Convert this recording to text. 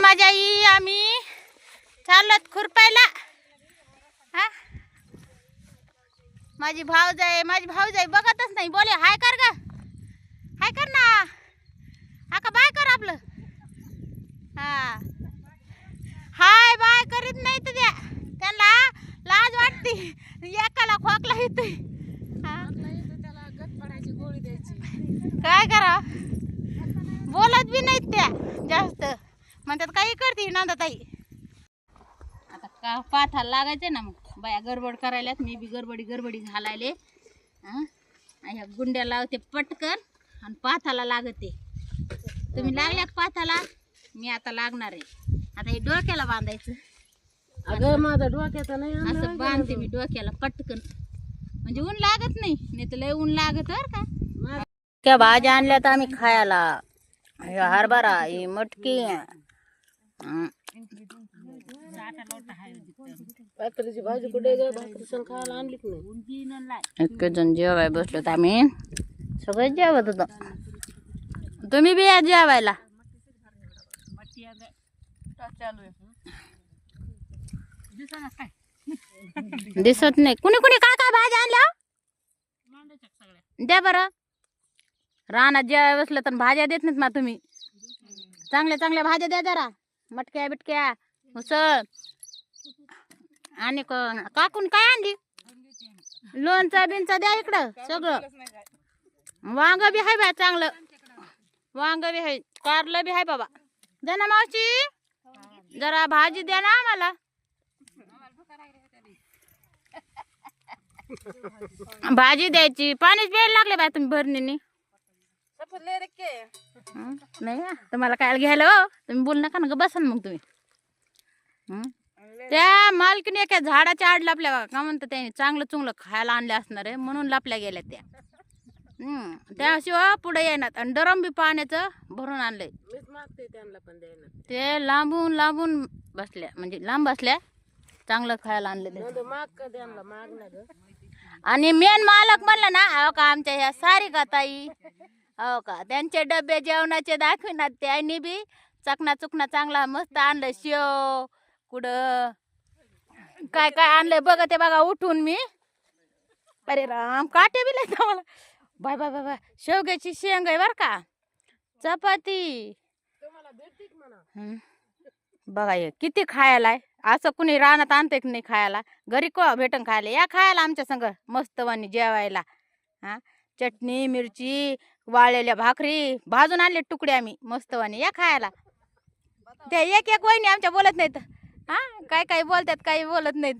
माझ्या आई आम्ही चाललोत खुरपायला. हा? माझी भाऊज आहे माझी भाऊज आहे बघतच नाही. बोले हाय कर ग. हाय कर ना. हा का बाय कर आपलं? हा. हाय बाय करीत नाही तर त्या त्यांना लाज वाटते. एकाला खोकला हा? द्यायची. काय करा? बोलत बी नाहीत त्या जास्त म्हणतात काही करते नंदाताई आता का पाठाला लागायचं ना मग. बाया गडबड करायल्यात मी बी गडबडी गडबडी घालायले. हं? आणि ह्या गुंड्या लावते पटकन आणि पाथाला लागते. तुम्ही लागल्या का पाथाला मी आता लागणार आहे. आता हे डोक्याला बांधायचं. अगं माझा डोक्याचा नाही असं बांधते मी डोक्याला पटकन. म्हणजे ऊन लागत नाही नाही तर लय ऊन लागत बर का. माझं- त्या भाज्या आणल्यात आम्ही खायला. हे हरभरा ही मटकी. भाकरीची भाजी कुठे ग भाकरी सण खायला आणलीच नाही. इतके जण जेवाय बसलोत आम्ही. सगळं जेवत होतो. तुम्ही बी या जेवायला. दिसत नाही. कुणी कुणी काय काय भाज्या आणल्या? द्या बरं. रानात जेवाय बसलं तर भाज्या देत नाहीत ना तुम्ही. चांगल्या चांगल्या भाज्या द्या जरा. मटक्या बिटक्या उसळ. आणि काकून काय आणली? लोणचा बिनचा द्या इकडं सगळं. वांग बी आहे बा चांगलं. वांग बी आहे कारलं बी आहे बाबा. द्या ना मावशी. जरा भाजी द्या ना आम्हाला. भाजी द्यायची. पाणीच प्यायला लागले बा तुम्ही भरणीने. हं? नाही तुम्हाला काय घ्यायला हो? तुम्ही बोल नका ना ग बसा ना मग तुम्ही. हं? त्या मालकीने एका झाडाच्या आड लापल्या बघा का म्हणतं त्याने चांगलं चुंगलं खायला आणले असणार आहे म्हणून लापल्या गेल्या त्या. हं. त्याशिवाय पुढे येणार आणि डरम बी पाण्याचं भरून आणलंय. मीच मागते त्यांना पण द्यायला. ते लांबून लांबून बसल्या म्हणजे लांब बसल्या चांगलं खायला आणलं ते नंतर माग का त्यांना? माग ना ग आणि मेन मालक म्हणलं ना अहो का आमच्या ह्या सारिका ताई? हो का? त्यांचे डबे जेवणाचे दाखविनात त्यांनी बी. चकना चुकना चांगला मस्त आणलं शेव. कुठं? काय काय आणलंय बघा ते बघा उठून मी. अरे राम काटे बी लय मला बाय बाय बाय बाय. शेवग्याची शेंग आहे बर का? चपाती. बघा हे किती खायला आहे असं कुणी रानात आणते की नाही खायला? घरी को भेटन खायला? या खायला आमच्या संग मस्त वाणी जेवायला. हा? चटणी मिरची वाळलेल्या भाकरी भाजून आणले तुकडे आम्ही मस्त वाणी या खायला. त्या एक एक वहिनी आमच्या बोलत नाहीत. हा? काय काय बोलतात काही बोलत नाहीत.